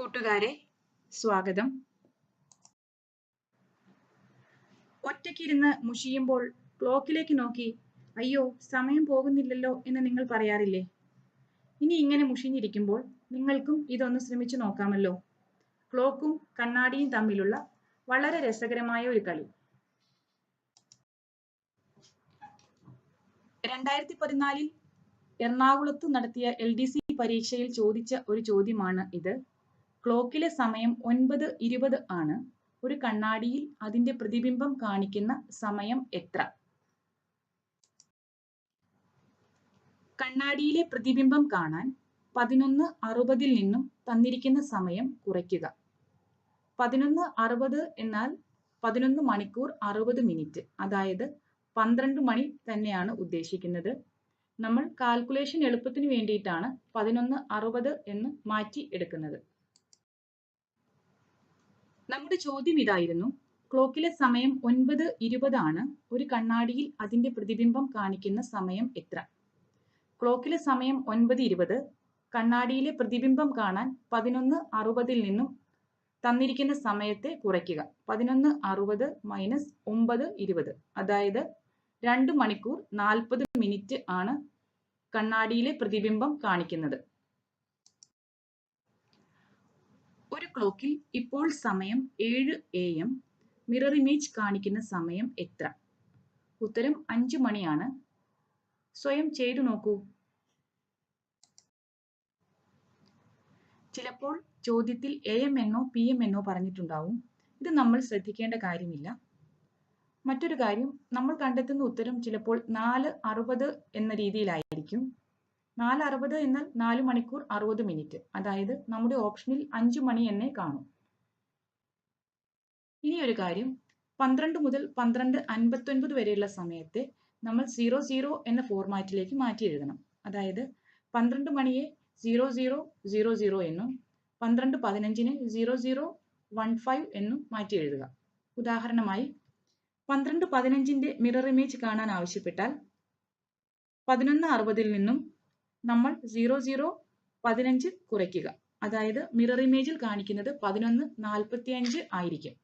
കൂട്ടുകാരെ സ്വാഗതം. ഒറ്റയ്ക്കിരുന്ന് മുഷിയുമ്പോൾ ക്ലോക്കിലേക്ക് നോക്കി അയ്യോ സമയം പോകുന്നില്ലല്ലോ എന്ന് നിങ്ങൾ പറയാറില്ലേ? ഇനി ഇങ്ങനെ മുഷിഞ്ഞിരിക്കുമ്പോൾ നിങ്ങൾക്കും ഇതൊന്ന് ശ്രമിച്ചു നോക്കാമല്ലോ. ക്ലോക്കും കണ്ണാടിയും തമ്മിലുള്ള വളരെ രസകരമായ ഒരു കളി. രണ്ടായിരത്തി പതിനാലിൽ എറണാകുളത്ത് നടത്തിയ എൽ ഡി സി പരീക്ഷയിൽ ചോദിച്ച ഒരു ചോദ്യമാണ് ഇത്. ക്ലോക്കിലെ സമയം ഒൻപത് ഇരുപത് ആണ്. ഒരു കണ്ണാടിയിൽ അതിന്റെ പ്രതിബിംബം കാണിക്കുന്ന സമയം എത്ര? കണ്ണാടിയിലെ പ്രതിബിംബം കാണാൻ പതിനൊന്ന് അറുപതിൽ നിന്നും തന്നിരിക്കുന്ന സമയം കുറയ്ക്കുക. പതിനൊന്ന് അറുപത് എന്നാൽ പതിനൊന്ന് മണിക്കൂർ അറുപത് മിനിറ്റ് അതായത് പന്ത്രണ്ട് മണി തന്നെയാണ് ഉദ്ദേശിക്കുന്നത്. നമ്മൾ കാൽക്കുലേഷൻ എളുപ്പത്തിന് വേണ്ടിയിട്ടാണ് പതിനൊന്ന് അറുപത് എന്ന് മാറ്റി എടുക്കുന്നത്. നമ്മുടെ ചോദ്യം ഇതായിരുന്നു. ക്ലോക്കിലെ സമയം ഒൻപത് ഇരുപതാണ്. ഒരു കണ്ണാടിയിൽ അതിന്റെ പ്രതിബിംബം കാണിക്കുന്ന സമയം എത്ര? ക്ലോക്കിലെ സമയം ഒൻപത് ഇരുപത്. കണ്ണാടിയിലെ പ്രതിബിംബം കാണാൻ പതിനൊന്ന് അറുപതിൽ നിന്നും തന്നിരിക്കുന്ന സമയത്തെ കുറയ്ക്കുക. പതിനൊന്ന് അറുപത് മൈനസ് ഒമ്പത് ഇരുപത്. അതായത് രണ്ട് മണിക്കൂർ നാൽപ്പത് മിനിറ്റ് ആണ് കണ്ണാടിയിലെ പ്രതിബിംബം കാണിക്കുന്നത് ഒരു ക്ലോക്കിൽ ഇപ്പോൾ സമയം ഏഴ് എ എം മിറർ ഇമേജ് കാണിക്കുന്ന സമയം എത്ര? ഉത്തരം അഞ്ചു മണിയാണ്. സ്വയം ചെയ്തു നോക്കൂ. ചിലപ്പോൾ ചോദ്യത്തിൽ എ എം എന്നോ പി എം എന്നോ പറഞ്ഞിട്ടുണ്ടാവും. ഇത് നമ്മൾ ശ്രദ്ധിക്കേണ്ട കാര്യമില്ല. മറ്റൊരു കാര്യം നമ്മൾ കണ്ടെത്തുന്ന ഉത്തരം ചിലപ്പോൾ നാല് അറുപത് എന്ന രീതിയിലായിരിക്കും. നാല് അറുപത് എന്നാൽ നാല് മണിക്കൂർ അറുപത് മിനിറ്റ്. അതായത് നമ്മുടെ ഓപ്ഷനിൽ അഞ്ചു മണി എന്നേ കാണും. ഇനി ഒരു കാര്യം. പന്ത്രണ്ട് മുതൽ പന്ത്രണ്ട് അൻപത്തൊൻപത് വരെയുള്ള സമയത്തെ നമ്മൾ സീറോ സീറോ എന്ന ഫോർമാറ്റിലേക്ക് മാറ്റി എഴുതണം. അതായത് പന്ത്രണ്ട് മണിയെ സീറോ സീറോ സീറോ സീറോ എന്നും പന്ത്രണ്ട് പതിനഞ്ചിന് സീറോ സീറോ വൺ ഫൈവ് എന്നും മാറ്റി എഴുതുക. ഉദാഹരണമായി പന്ത്രണ്ട് പതിനഞ്ചിന്റെ മിറർ ഇമേജ് കാണാൻ ആവശ്യപ്പെട്ടാൽ പതിനൊന്ന് അറുപതിൽ നിന്നും നമ്മൾ സീറോ സീറോ പതിനഞ്ച് കുറയ്ക്കുക. അതായത് മിറർ ഇമേജിൽ കാണിക്കുന്നത് പതിനൊന്ന് നാൽപ്പത്തി ആയിരിക്കും.